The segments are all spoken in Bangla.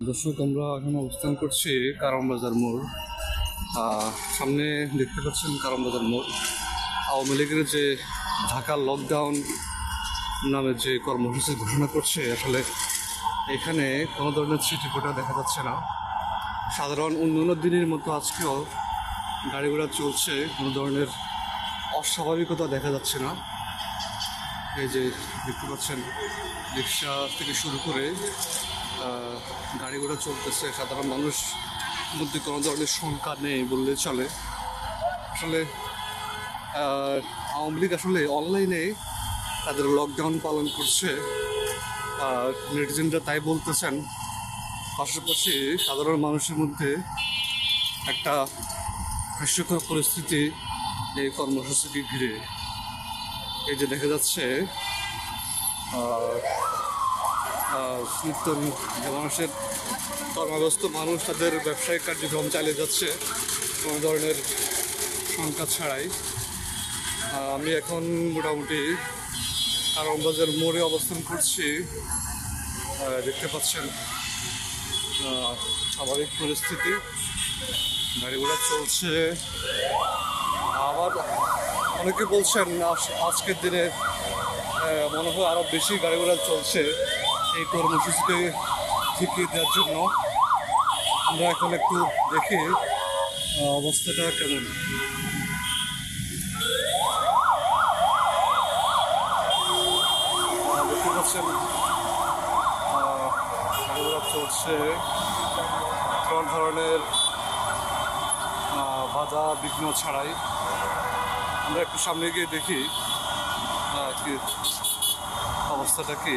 দর্শক, আমরা এখন অবস্থান করছি কারণ বাজার মোড়। সামনে দেখতে পাচ্ছেন কারণ বাজার মোড়। আওয়ামী লীগের যে ঢাকা লকডাউন নামে যে কর্মসূচি ঘোষণা করছে, আসলে এখানে কোনো ধরনের ছিটিফোঁটা দেখা যাচ্ছে না। সাধারণ অন্যান্য দিনের মতো আজকেও গাড়ি ঘোড়া চলছে, কোনো ধরনের অস্বাভাবিকতা দেখা যাচ্ছে না। এই যে দেখতে পাচ্ছেন, রিক্সা থেকে শুরু করে গাড়ি ঘোড়া চলতেছে, সাধারণ মানুষ মধ্যে কোনো ধরনের শঙ্কা নেই বললে চলে। আসলে আওয়ামী লীগ আসলে অনলাইনে তাদের লকডাউন পালন করছে। নেটিজেনরা তাই বলতেছেন। পাশাপাশি সাধারণ মানুষের মধ্যে একটা হাস্যকর পরিস্থিতি এই কর্মসূচিকে ঘিরে এই যে দেখা যাচ্ছে মানুষের কর্মব্যস্ত মানুষ তাদের ব্যবসায়িক কার্যক্রম চালিয়ে যাচ্ছে কোনো ধরনের সংখ্যা ছাড়াই। আমি এখন মোটামুটি আরামবাজার মোড়ে অবস্থান করছি। দেখতে পাচ্ছেন স্বাভাবিক পরিস্থিতি। গাড়ি ঘোড়া চলছে। আবার অনেকে বলছেন, আজ- আজকের দিনে মনে হয় আরও বেশি গাড়ি ঘোড়া চলছে। এই কর্মসূচিতে ঠিকিয়ে দেওয়ার জন্য আমরা এখন একটু দেখি অবস্থাটা কেমন। চলছে কোনো ধরনের বাধা বিঘ্ন ছাড়াই। আমরা একটু সামনে গিয়ে দেখি অবস্থাটা কি।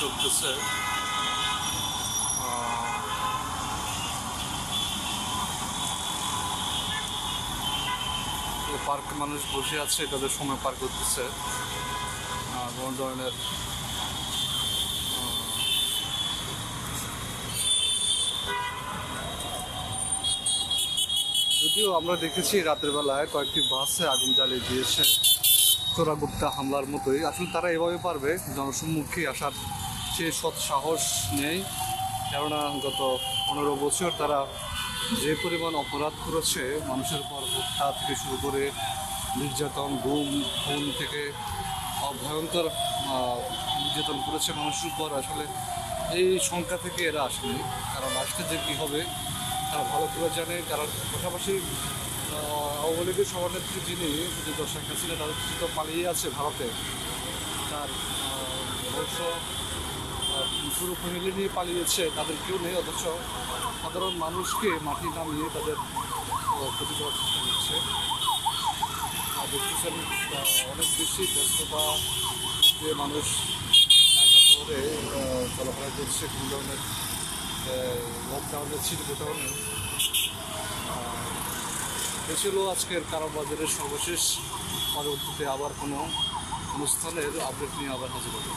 চলতেছে পার্ক মানুষ বসে আছে তাদের সময় পার করতেছে। কোনো ধরনের যদিও আমরা দেখেছি রাতের বেলায় কয়েকটি বাসে আগুন জ্বালিয়ে দিয়েছে চোরাগুপ্তা হামলার মতোই। আসলে তারা এভাবে পারবে? জনসম্মুখে আসার সে সৎ সাহস নেই। কেননা গত পনেরো বছর তারা যে পরিমাণ অপরাধ করেছে, মানুষের পর হত্যা থেকে শুরু করে নির্যাতন, গুম, খুন থেকে ভয়ঙ্কর নির্যাতন করেছে মানুষের উপর, আসলে এই সংখ্যা থেকে এরা আসেনি। কারণ আসতে যে কী হবে ভালো করে জানে কারণ পাশাপাশি আওয়ামী লীগের সভানেত্রী যিনি দর্শক হাসিনা তাদের কিছু তো পালিয়ে আছে ভারতে। তার বংশ পুরো ফ্যামিলি নিয়ে পালিয়েছে, তাদের কেউ নেই, অথচ সাধারণ মানুষকে মাটি নামিয়ে তাদের ক্ষতি করার চেষ্টা করছে। আর দেখতেছেন অনেক বেশি ব্যস্ততা যে মানুষ শহরে চলাফেরা করছে, কোনো ধরনের লকডাউনের ছিল এ ছিল আজকের কারাবাজারের সর্বশেষ পরবর্তীতে আবার কোনো অনুষ্ঠানের আপডেট নিয়ে আবার হাজির হবে।